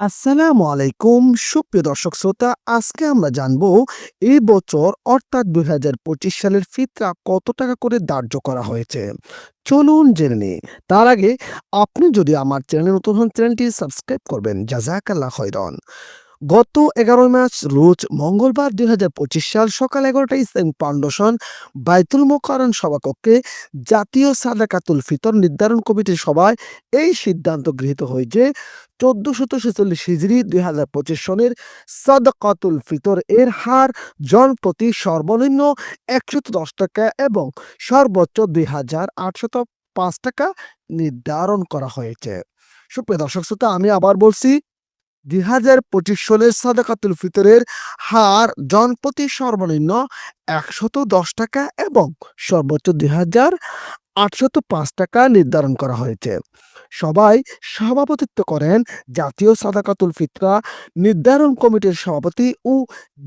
আসসালামু আলাইকুম। সুপ্রিয় দর্শক শ্রোতা, আজকে আমরা জানব এ বছর অর্থাৎ দুই হাজার পঁচিশ সালের ফিতরা কত টাকা করে ধার্য করা হয়েছে। চলুন জেনে নিই। তার আগে আপনি যদি আমার চ্যানেলে নতুন হন, চ্যানেলটি সাবস্ক্রাইব করবেন। জাজাকাল্লাহ খৈরন গত এগারোই মার্চ, রোজ মঙ্গলবার দুই হাজার পঁচিশ সাল সকাল এগারোটায় ইসলামিক ফাউন্ডেশন বাইতুল মোকারণ সভাকক্ষে জাতীয় সাদাকাতুল ফিতর নির্ধারণ কমিটির সভায় এই সিদ্ধান্ত গৃহীত হয় যে চোদ্দশত ছেচল্লিশ হিজড়ি দুই হাজার পঁচিশ সনের সাদাকাতুল ফিতর এর হার জন প্রতি সর্বনিম্ন একশত দশ টাকা এবং সর্বোচ্চ দুই হাজার আটশত পাঁচ টাকা নির্ধারণ করা হয়েছে। সুপ্রিয় দর্শক শ্রোতা, আমি আবার বলছি দুই হাজার পঁচিশ সনের সাদাকাতুল ফিতরের হার জনপ্রতি সর্বনিম্ন একশত দশ টাকা এবং সর্বোচ্চ দুই হাজার আটশত পাঁচ টাকা নির্ধারণ করা হয়েছে। সবাই সভাপতিত্ব করেন জাতীয় সাদাকাতুল ফিতরা নির্ধারণ কমিটির সভাপতি ও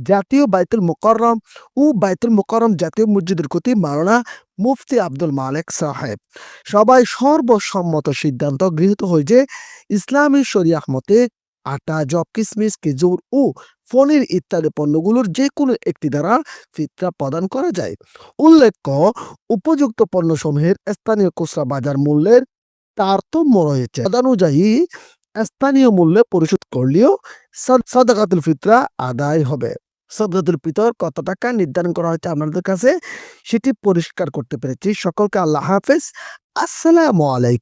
জাতীয় বাইতুল মোকররম ও বাইতুল মোকররম জাতীয় মসজিদের প্রতি মাওলানা মুফতি আব্দুল মালেক সাহেব। সবাই সর্বসম্মত সিদ্ধান্ত গৃহীত হয়েছে। ইসলামী শরিয়াহ মতে আটা, জব কিসমিস, খেজুর ও পনির ইত্যাদি পণ্যগুলোর যে কোনো একটি দ্বারা ফিতরা প্রদান করা যায়। উল্লেখ্য, উপযুক্ত পণ্যসমূহের স্থানীয় খুচরা বাজার মূল্যের তারতম্য রয়েছে। তদানুযায়ী, স্থানীয় মূল্যে পরিশোধ করলেও সাদ- সাদাকাতুল ফিতরা আদায় হবে। সাদাকাতুল ফিতর কত টাকা নির্ধারণ করা হয়েছে আপনাদের কাছে সেটি পরিষ্কার করতে পেরেছি। সকলকে আল্লাহ হাফেজ। আসসালামু আলাইকুম।